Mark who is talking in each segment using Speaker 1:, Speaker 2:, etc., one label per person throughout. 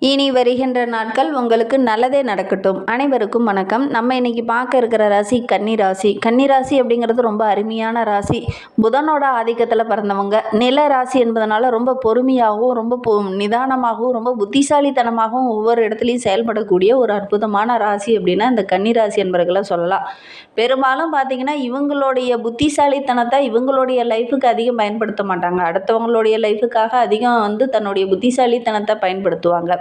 Speaker 1: இனி வருகின்ற நாட்கள் உங்களுக்கு நல்லதே நடக்கட்டும். அனைவருக்கும் வணக்கம். நம்ம இன்னைக்கு பார்க்க இருக்கிற ராசி கன்னி ராசி. கன்னி ராசி அப்படிங்கிறது ரொம்ப அருமையான ராசி. புதனோட ஆதிக்கத்தில் பிறந்தவங்க. நில ராசி என்பதனால ரொம்ப பொறுமையாகவும் ரொம்ப பொ நிதானமாகவும் ரொம்ப புத்திசாலித்தனமாகவும் ஒவ்வொரு இடத்துலையும் செயல்படக்கூடிய ஒரு அற்புதமான ராசி அப்படின்னா இந்த கன்னி ராசி என்பவர்களை சொல்லலாம். பெரும்பாலும் பார்த்தீங்கன்னா இவங்களுடைய புத்திசாலித்தனத்தை இவங்களுடைய லைஃபுக்கு அதிகம் பயன்படுத்த மாட்டாங்க. அடுத்தவங்களுடைய லைஃபுக்காக அதிகம் வந்து தன்னுடைய புத்திசாலித்தனத்தை பயன்படுத்துவாங்க.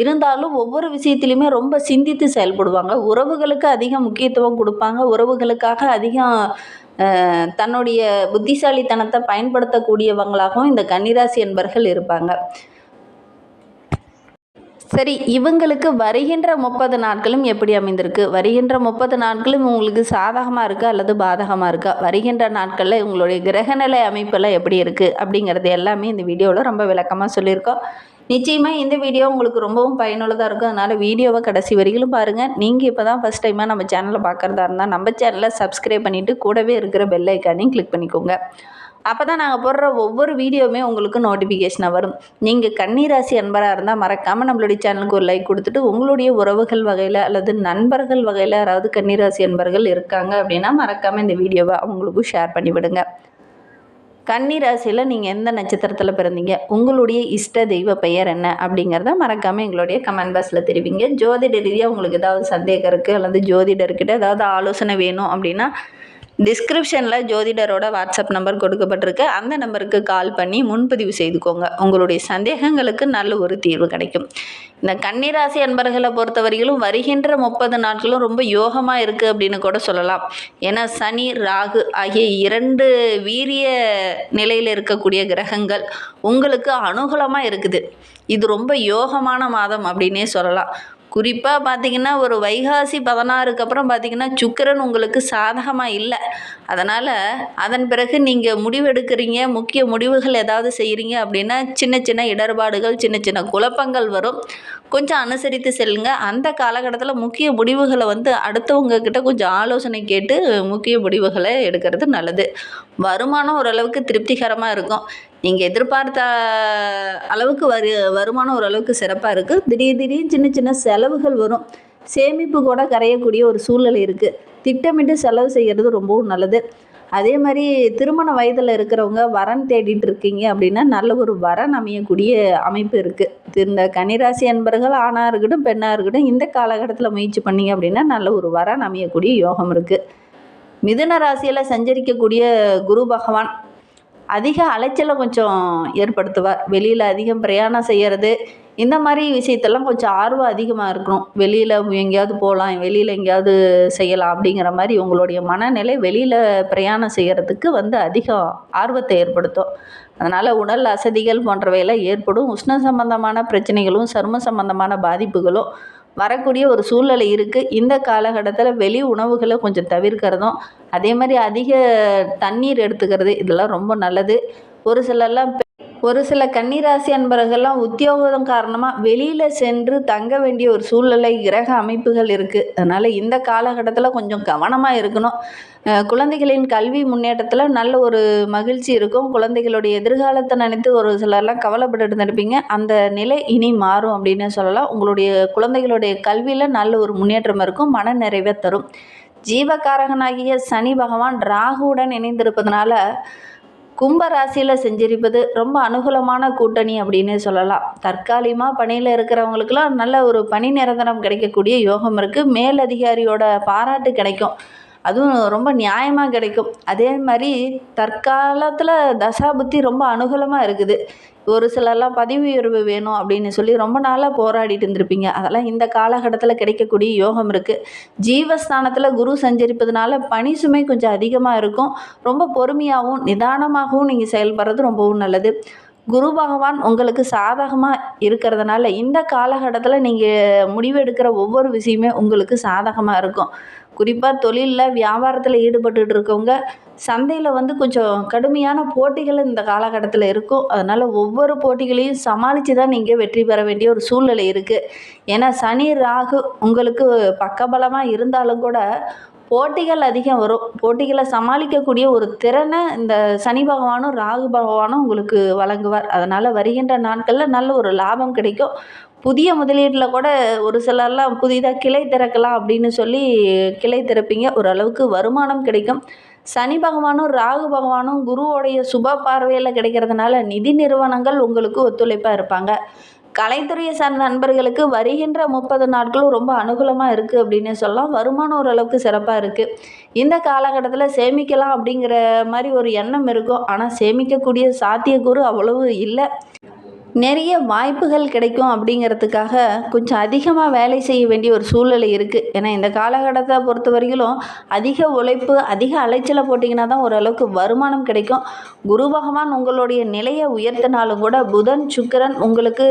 Speaker 1: இருந்தாலும் ஒவ்வொரு விஷயத்துலையுமே ரொம்ப சிந்தித்து செயல்படுவாங்க. உறவுகளுக்கு அதிக முக்கியத்துவம் கொடுப்பாங்க. உறவுகளுக்காக அதிகம் தன்னுடைய புத்திசாலித்தனத்தை பயன்படுத்தக்கூடியவங்களாகவும் இந்த கன்னிராசி என்பர்கள் இருப்பாங்க. சரி இவங்களுக்கு வருகின்ற முப்பது நாட்களும் எப்படி அமைந்திருக்கு? வருகின்ற முப்பது நாட்களும் உங்களுக்கு சாதகமாக இருக்கா அல்லது பாதகமாக இருக்கா? வருகின்ற நாட்களில் உங்களுடைய கிரகநிலை அமைப்பெல்லாம் எப்படி இருக்குது அப்படிங்கிறது எல்லாமே இந்த வீடியோவில் ரொம்ப விளக்கமாக சொல்லியிருக்கோம். நிச்சயமாக இந்த வீடியோ உங்களுக்கு ரொம்பவும் பயனுள்ளதாக இருக்கும். அதனால் வீடியோவை கடைசி வரையிலும் பாருங்கள் நீங்கள் இப்போ தான் ஃபஸ்ட் டைமாக நம்ம சேனலை பார்க்குறதா இருந்தால் நம்ம சேனலை சப்ஸ்கிரைப் பண்ணிவிட்டு கூடவே இருக்கிற பெல் ஐக்கானையும் கிளிக் பண்ணிக்கோங்க. அப்போ தான் நாங்கள் போடுற ஒவ்வொரு வீடியோவுமே உங்களுக்கு நோட்டிஃபிகேஷனாக வரும். நீங்கள் கன்னிராசி அன்பராக இருந்தால் மறக்காமல் நம்மளுடைய சேனலுக்கு ஒரு லைக் கொடுத்துட்டு உங்களுடைய உறவுகள் வகையில் அல்லது நண்பர்கள் வகையில் யாராவது கன்னிராசி அன்பர்கள் இருக்காங்க அப்படின்னா மறக்காமல் இந்த வீடியோவை அவங்களுக்கும் ஷேர் பண்ணிவிடுங்க. கன்னி ராசியில் நீங்கள் எந்த நட்சத்திரத்தில் பிறந்தீங்க? உங்களுடைய இஷ்ட தெய்வ பெயர் என்ன? அப்படிங்கிறத மறக்காமல் எங்களுடைய கமெண்ட் பாக்ஸில் தெரிவிங்க. ஜோதிட ரீதியாக உங்களுக்கு ஏதாவது சந்தேகம் இருக்குது அல்லது ஜோதிடர்கிட்ட ஏதாவது ஆலோசனை வேணும் அப்படின்னா டிஸ்கிரிப்ஷனில் ஜோதிடரோட வாட்ஸ்அப் நம்பர் கொடுக்கப்பட்டிருக்கு. அந்த நம்பருக்கு கால் பண்ணி முன்பதிவு செய்துக்கோங்க. உங்களுடைய சந்தேகங்களுக்கு நல்ல ஒரு தீர்வு கிடைக்கும். இந்த கன்னிராசி அன்பர்களை பொறுத்தவரையிலும் வருகின்ற முப்பது நாட்களும் ரொம்ப யோகமாக இருக்குது அப்படின்னு கூட சொல்லலாம். ஏன்னா சனி ராகு ஆகிய இரண்டு வீரிய நிலையில் இருக்கக்கூடிய கிரகங்கள் உங்களுக்கு அனுகூலமாக இருக்குது. இது ரொம்ப யோகமான மாதம் அப்படின்னே சொல்லலாம். குறிப்பாக பார்த்தீங்கன்னா ஒரு வைகாசி பதினாறுக்கு அப்புறம் பார்த்தீங்கன்னா சுக்கிரன் உங்களுக்கு சாதகமாக இல்லை. அதனால் அதன் பிறகு நீங்கள் முடிவெடுக்கிறீங்க முக்கிய முடிவுகள் ஏதாவது செய்கிறீங்க அப்படின்னா சின்ன சின்ன இடர்பாடுகள் சின்ன சின்ன குழப்பங்கள் வரும். கொஞ்சம் அனுசரித்து செல்லுங்க. அந்த காலகட்டத்தில் முக்கிய முடிவுகளை வந்து அடுத்தவங்க கிட்ட கொஞ்சம் ஆலோசனை கேட்டு முக்கிய முடிவுகளை எடுக்கிறது நல்லது. வருமானம் ஓரளவுக்கு திருப்திகரமாக இருக்கும். நீங்கள் எதிர்பார்த்த அளவுக்கு வரு வருமானம் ஓரளவுக்கு சிறப்பாக இருக்குது திடீர் திடீர்னு சின்ன சின்ன செலவுகள் வரும். சேமிப்பு கூட கரையக்கூடிய ஒரு சூழ்நிலை இருக்குது திட்டமிட்டு செலவு செய்கிறது ரொம்பவும் நல்லது. அதே மாதிரி திருமண வயதில் இருக்கிறவங்க வரன் தேடிட்டு இருக்கீங்க அப்படின்னா நல்ல ஒரு வரன் அமையக்கூடிய அமைப்பு இருக்குது இந்த கன்னிராசி அன்பர்கள் ஆணாக இருக்கட்டும் பெண்ணாக இருக்கட்டும் இந்த காலகட்டத்தில் முயற்சி பண்ணீங்க அப்படின்னா நல்ல ஒரு வரன் அமையக்கூடிய யோகம் இருக்குது மிதுன ராசியில் சஞ்சரிக்கக்கூடிய குரு பகவான் அதிக அலைச்சலை கொஞ்சம் ஏற்படுத்துவார் வெளியில் அதிகம் பிரயாணம் செய்கிறது இந்த மாதிரி விஷயத்தெல்லாம் கொஞ்சம் ஆர்வம் அதிகமாக இருக்கணும் வெளியில் எங்கேயாவது போகலாம் வெளியில் எங்கேயாவது செய்யலாம் அப்படிங்கிற மாதிரி உங்களுடைய மனநிலை வெளியில் பிரயாணம் செய்கிறதுக்கு வந்து அதிக ஆர்வத்தை ஏற்படுத்தும். அதனால் உடல் அசதிகள் போன்றவையெல்லாம் ஏற்படும். உஷ்ண சம்பந்தமான பிரச்சனைகளும் சரும சம்பந்தமான பாதிப்புகளும் வரக்கூடிய ஒரு சூழ்நிலை இருக்குது இந்த காலகட்டத்தில் வெளி உணவுகளை கொஞ்சம் தவிர்க்கிறதும் அதே மாதிரி அதிக தண்ணீர் எடுத்துக்கிறது இதெல்லாம் ரொம்ப நல்லது. ஒரு சிலர்லாம் ஒரு சில கன்னிராசி அன்பர்கள்லாம் உத்தியோகம் காரணமாக வெளியில் சென்று தங்க வேண்டிய ஒரு சூழ்நிலை கிரக அமைப்புகள் இருக்குது அதனால் இந்த காலகட்டத்தில் கொஞ்சம் கவனமாக இருக்கணும். குழந்தைகளின் கல்வி முன்னேற்றத்தில் நல்ல ஒரு மகிழ்ச்சி இருக்கும். குழந்தைகளுடைய எதிர்காலத்தை நினைத்து ஒரு சிலர்லாம் கவலைப்பட்டுட்டு இருந்திருப்பீங்க அந்த நிலை இனி மாறும் அப்படின்னு சொல்லலாம். உங்களுடைய குழந்தைகளுடைய கல்வியில் நல்ல ஒரு முன்னேற்றம் இருக்கும். மன நிறைவை தரும். ஜீவகாரகனாகிய சனி பகவான் ராகுவுடன் இணைந்திருப்பதனால கும்ப ராசியில் செஞ்சிருப்பது ரொம்ப அனுகூலமான கூட்டணி அப்படின்னு சொல்லலாம். தற்காலிகமாக பணியில் இருக்கிறவங்களுக்கெல்லாம் நல்ல ஒரு பணி நிரந்தரம் கிடைக்கக்கூடிய யோகம் இருக்குது மேலதிகாரியோட பாராட்டு கிடைக்கும். அதுவும் ரொம்ப நியாயமாக கிடைக்கும். அதே மாதிரி தற்காலத்தில் தசாபுத்தி ரொம்ப அனுகூலமாக இருக்குது. ஒரு சிலர்லாம் பதவி உயர்வு வேணும் அப்படின்னு சொல்லி ரொம்ப நாளாக போராடிட்டு இருந்திருப்பீங்க. அதெல்லாம் இந்த காலகட்டத்தில் கிடைக்கக்கூடிய யோகம் இருக்குது ஜீவஸ்தானத்தில் குரு சஞ்சரிப்பதுனால பனி சுமை கொஞ்சம் அதிகமாக இருக்கும். ரொம்ப பொறுமையாகவும் நிதானமாகவும் நீங்கள் செயல்படுறது ரொம்பவும் நல்லது. குரு பகவான் உங்களுக்கு சாதகமாக இருக்கிறதுனால இந்த காலகட்டத்தில் நீங்கள் முடிவெடுக்கிற ஒவ்வொரு விஷயமே உங்களுக்கு சாதகமாக இருக்கும். குறிப்பாக தொழிலில் வியாபாரத்தில் ஈடுபட்டுட்டு இருக்கவங்க சந்தையில் வந்து கொஞ்சம் கடுமையான போட்டிகள் இந்த காலகட்டத்தில் இருக்கும். அதனால் ஒவ்வொரு போட்டிகளையும் சமாளித்து தான் நீங்கள் வெற்றி பெற வேண்டிய ஒரு சூழ்நிலை இருக்குது ஏன்னா சனி ராகு உங்களுக்கு பக்கபலமாக இருந்தாலும் கூட போட்டிகள் அதிகம் வரும். போட்டிகளை சமாளிக்கக்கூடிய ஒரு திறனை இந்த சனி பகவானும் ராகு பகவானும் உங்களுக்கு வழங்குவார். அதனால் வருகின்ற நாட்களில் நல்ல ஒரு லாபம் கிடைக்கும். புதிய முதலீட்டில் கூட ஒரு சிலர்லாம் புதிதாக கிளை திறக்கலாம் அப்படின்னு சொல்லி கிளை திறப்பீங்க. ஓரளவுக்கு வருமானம் கிடைக்கும். சனி பகவானும் ராகு பகவானும் குருவோடைய சுப பார்வையில் கிடைக்கிறதுனால நிதி நிறுவனங்கள் உங்களுக்கு ஒத்துழைப்பாக இருப்பாங்க. கலைத்துறையை சார்ந்த நண்பர்களுக்கு வருகின்ற முப்பது நாட்களும் ரொம்ப அனுகூலமாக இருக்குது அப்படின்னு சொல்லலாம். வருமானம் ஓரளவுக்கு சிறப்பாக இருக்குது இந்த காலகட்டத்தில் சேமிக்கலாம் அப்படிங்கிற மாதிரி ஒரு எண்ணம் இருக்கும். ஆனால் சேமிக்கக்கூடிய சாத்தியக்கூறு அவ்வளவு இல்லை. நிறைய வாய்ப்புகள் கிடைக்கும் அப்படிங்கிறதுக்காக கொஞ்சம் அதிகமாக வேலை செய்ய வேண்டிய ஒரு சூழ்நிலை இருக்குது ஏன்னா இந்த காலகட்டத்தை பொறுத்த வரையிலும் அதிக உழைப்பு அதிக அலைச்சலை போட்டிங்கன்னா தான் ஓரளவுக்கு வருமானம் கிடைக்கும். குரு பகவான் உங்களுடைய நிலையை உயர்த்தினாலும் கூட புதன் சுக்கிரன் உங்களுக்கு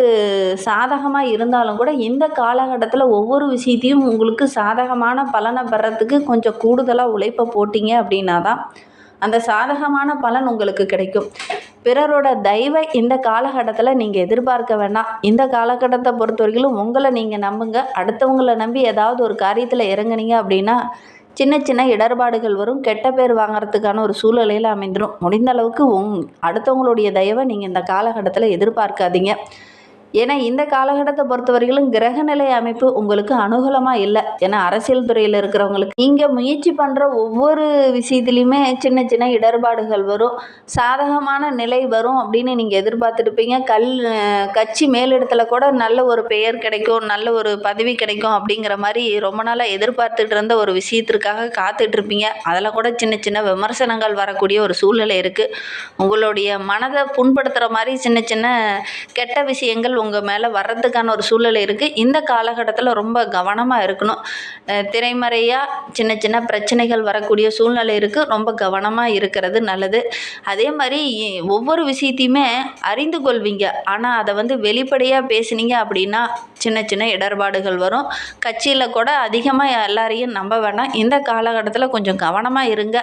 Speaker 1: சாதகமாக இருந்தாலும் கூட இந்த காலகட்டத்தில் ஒவ்வொரு விஷயத்தையும் உங்களுக்கு சாதகமான பலனை பெறத்துக்கு கொஞ்சம் கூடுதலாக உழைப்பை போட்டிங்க அப்படின்னா தான் அந்த சாதகமான பலன் உங்களுக்கு கிடைக்கும். பிறரோட தயவை இந்த காலகட்டத்தில் நீங்கள் எதிர்பார்க்க வேண்டாம். இந்த காலகட்டத்தை பொறுத்த வரைக்கும் உங்களை நீங்கள் நம்புங்க. அடுத்தவங்களை நம்பி ஏதாவது ஒரு காரியத்தில் இறங்குனீங்க அப்படின்னா சின்ன சின்ன இடர்பாடுகள் வரும். கெட்ட பேர் வாங்குறதுக்கான ஒரு சூழ்நிலையில் அமைந்துடும் முடிந்த அளவுக்கு உங் அடுத்தவங்களுடைய தயவை நீங்கள் இந்த காலகட்டத்தில் எதிர்பார்க்காதீங்க. ஏன்னா இந்த காலகட்டத்தை பொறுத்த வரையிலும் கிரகநிலை அமைப்பு உங்களுக்கு அனுகூலமாக இல்லை. ஏன்னா அரசியல் துறையில் இருக்கிறவங்களுக்கு நீங்கள் முயற்சி பண்ணுற ஒவ்வொரு விஷயத்துலையுமே சின்ன சின்ன இடர்பாடுகள் வரும். சாதகமான நிலை வரும் அப்படின்னு நீங்கள் எதிர்பார்த்துருப்பீங்க. கல் கட்சி மேலிடத்துல கூட நல்ல ஒரு பெயர் கிடைக்கும் நல்ல ஒரு பதவி கிடைக்கும் அப்படிங்கிற மாதிரி ரொம்ப நாளாக எதிர்பார்த்துட்டு இருந்த ஒரு விஷயத்திற்காக காத்துட்ருப்பீங்க. அதில் கூட சின்ன சின்ன விமர்சனங்கள் வரக்கூடிய ஒரு சூழ்நிலை இருக்குது உங்களுடைய மனதை புண்படுத்துகிற மாதிரி சின்ன சின்ன கெட்ட விஷயங்கள் உங்கள் மேலே வர்றதுக்கான ஒரு சூழ்நிலை இருக்குது இந்த காலகட்டத்தில் ரொம்ப கவனமாக இருக்கணும். திரைமறையாக சின்ன சின்ன பிரச்சனைகள் வரக்கூடிய சூழ்நிலை இருக்குது ரொம்ப கவனமாக இருக்கிறது நல்லது. அதே மாதிரி ஒவ்வொரு விஷயத்தையுமே அறிந்து கொள்வீங்க. ஆனால் அதை வந்து வெளிப்படையாக பேசுனீங்க அப்படின்னா சின்ன சின்ன இடர்பாடுகள் வரும். கட்சியில் கூட அதிகமாக எல்லாரையும் நம்ப வேணாம். இந்த காலகட்டத்தில் கொஞ்சம் கவனமாக இருங்க.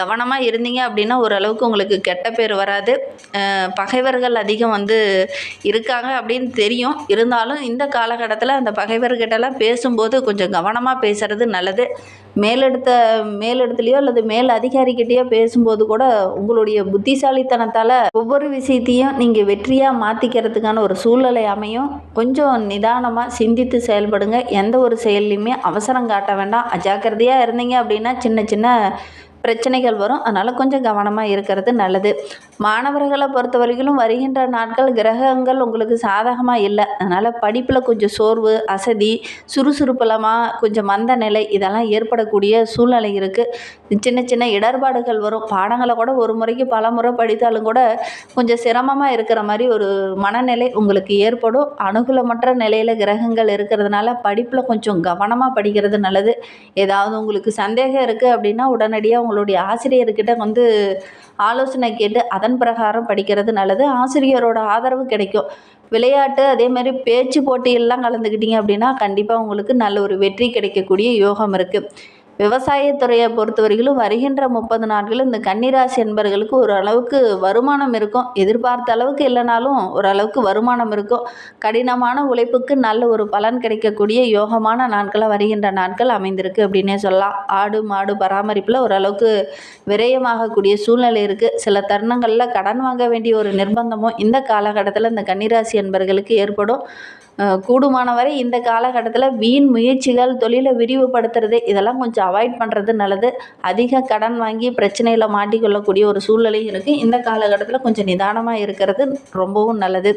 Speaker 1: கவனமாக இருந்தீங்க அப்படின்னா ஓரளவுக்கு உங்களுக்கு கெட்ட பேர் வராது. பகைவர்கள் அதிகம் வந்து இருக்காங்க அப்படின்னு தெரியும். இருந்தாலும் இந்த காலகட்டத்தில் அந்த பகைவர்கிட்டலாம் பேசும்போது கொஞ்சம் கவனமாக பேசுகிறது நல்லது. மேலெடுத்த மேலிடத்துலையோ அல்லது மேல் அதிகாரிக்கிட்டேயோ பேசும்போது கூட உங்களுடைய புத்திசாலித்தனத்தால் ஒவ்வொரு விஷயத்தையும் நீங்கள் வெற்றியாக மாற்றிக்கிறதுக்கான ஒரு சூழ்நிலை அமையும். கொஞ்சம் நிதானமாக சிந்தித்து செயல்படுங்க. எந்த ஒரு செயல்லையுமே அவசரம் காட்ட வேண்டாம். அஜாக்கிரதையாக இருந்தீங்க அப்படின்னா சின்ன சின்ன பிரச்சனைகள் வரும். அதனால் கொஞ்சம் கவனமாக இருக்கிறது நல்லது. மாணவர்களை பொறுத்த வரைக்கும் வருகின்ற நாட்கள் கிரகங்கள் உங்களுக்கு சாதகமாக இல்லை. அதனால் படிப்பில் கொஞ்சம் சோர்வு அசதி சுறுசுறுப்பலமாக கொஞ்சம் மந்த நிலை இதெல்லாம் ஏற்படக்கூடிய சூழ்நிலை இருக்குது சின்ன சின்ன இடர்பாடுகள் வரும். பாடங்களை கூட ஒரு முறைக்கு பல முறை படித்தாலும் கூட கொஞ்சம் சிரமமாக இருக்கிற மாதிரி ஒரு மனநிலை உங்களுக்கு ஏற்படும். அனுகூலமற்ற நிலையில் கிரகங்கள் இருக்கிறதுனால படிப்பில் கொஞ்சம் கவனமாக படிக்கிறது நல்லது. ஏதாவது உங்களுக்கு சந்தேகம் இருக்குது அப்படின்னா உடனடியாக உங்களுடைய ஆசிரியர்கிட்ட வந்து ஆலோசனை கேட்டு அதன் பிரகாரம் படிக்கிறது நல்லது. ஆசிரியரோட ஆதரவு கிடைக்கும். விளையாட்டு அதே மாதிரி பேச்சு போட்டியெல்லாம் கலந்துக்கிட்டீங்க அப்படின்னா கண்டிப்பாக உங்களுக்கு நல்ல ஒரு வெற்றி கிடைக்கக்கூடிய யோகம் இருக்குது விவசாயத்துறையை பொறுத்த வரையிலும் வருகின்ற முப்பது நாட்களும் இந்த கன்னிராசி என்பர்களுக்கு ஒரு அளவுக்கு வருமானம் இருக்கும். எதிர்பார்த்த அளவுக்கு இல்லைனாலும் ஓரளவுக்கு வருமானம் இருக்கும். கடினமான உழைப்புக்கு நல்ல ஒரு பலன் கிடைக்கக்கூடிய யோகமான நாட்களாக வருகின்ற நாட்கள் அமைந்திருக்கு அப்படின்னே சொல்லலாம். ஆடு மாடு பராமரிப்பில் ஓரளவுக்கு விரயமாகக்கூடிய சூழ்நிலை இருக்குது சில தருணங்களில் கடன் வாங்க வேண்டிய ஒரு நிர்பந்தமும் இந்த காலகட்டத்தில் இந்த கன்னிராசி என்பர்களுக்கு ஏற்படும். கூடுமானவரை இந்த காலகட்டத்தில் வீண் முயற்சிகள் தொழிலை விரிவுபடுத்துறது இதெல்லாம் கொஞ்சம் அவாய்ட் பண்ணுறது நல்லது. அதிக கடன் வாங்கி பிரச்சனையில் மாட்டிக்கொள்ளக்கூடிய ஒரு சூழ்நிலையும் இருக்குது இந்த காலகட்டத்தில் கொஞ்சம் நிதானமாக இருக்கிறது ரொம்பவும் நல்லது.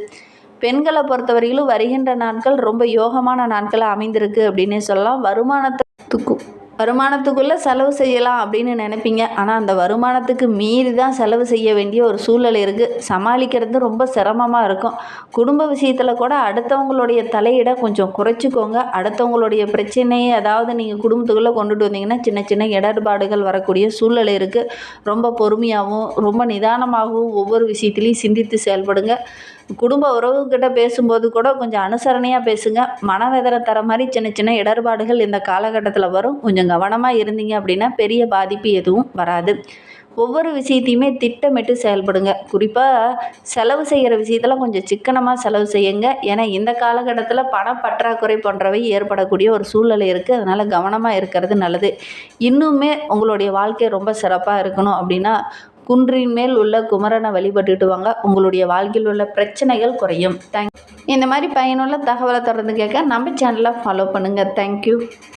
Speaker 1: பெண்களை பொறுத்தவரையிலும் வருகின்ற நாட்கள் ரொம்ப யோகமான நாட்களாக அமைந்திருக்கு அப்படின்னே சொல்லலாம். வருமானத்துக்கும் வருமானத்துக்குள்ளே செலவு செய்யலாம் அப்படின்னு நினைப்பீங்க. ஆனால் அந்த வருமானத்துக்கு மீறி தான் செலவு செய்ய வேண்டிய ஒரு சூழ்நிலை இருக்குது சமாளிக்கிறது ரொம்ப சிரமமாக இருக்கும். குடும்ப விஷயத்தில் கூட அடுத்தவங்களுடைய தலையிட கொஞ்சம் குறைச்சிக்கோங்க. அடுத்தவங்களுடைய பிரச்சனையை அதாவது நீங்கள் குடும்பத்துக்குள்ளே கொண்டுட்டு வந்தீங்கன்னா சின்ன சின்ன இடர்பாடுகள் வரக்கூடிய சூழல் இருக்குது ரொம்ப பொறுமையாகவும் ரொம்ப நிதானமாகவும் ஒவ்வொரு விஷயத்துலையும் சிந்தித்து செயல்படுங்க. குடும்ப உறவுகிட்ட பேசும்போது கூட கொஞ்சம் அனுசரணையாக பேசுங்க. மனவேதனை தர மாதிரி சின்ன சின்ன இடர்பாடுகள் இந்த காலகட்டத்தில் வரும். கொஞ்சம் கவனமாக இருந்தீங்க அப்படின்னா பெரிய பாதிப்பு எதுவும் வராது. ஒவ்வொரு விஷயத்தையுமே திட்டமிட்டு செயல்படுங்க. குறிப்பாக செலவு செய்கிற விஷயத்தில் கொஞ்சம் சிக்கனமாக செலவு செய்யுங்க. ஏன்னா இந்த காலகட்டத்தில் பணப்பற்றாக்குறை போன்றவை ஏற்படக்கூடிய ஒரு சூழ்நிலை இருக்குது அதனால் கவனமாக இருக்கிறது நல்லது. இன்னுமே உங்களுடைய வாழ்க்கை ரொம்ப சிறப்பாக இருக்கணும் அப்படின்னா குன்றின் மேல் உள்ள குமரனை வழிபட்டுட்டு வாங்க. உங்களுடைய வாழ்க்கையில் உள்ள பிரச்சனைகள் குறையும். தேங்க் இந்த மாதிரி பயனுள்ள தகவலை தொடர்ந்து கேட்க நம்ம சேனலை ஃபாலோ பண்ணுங்கள் தேங்க்யூ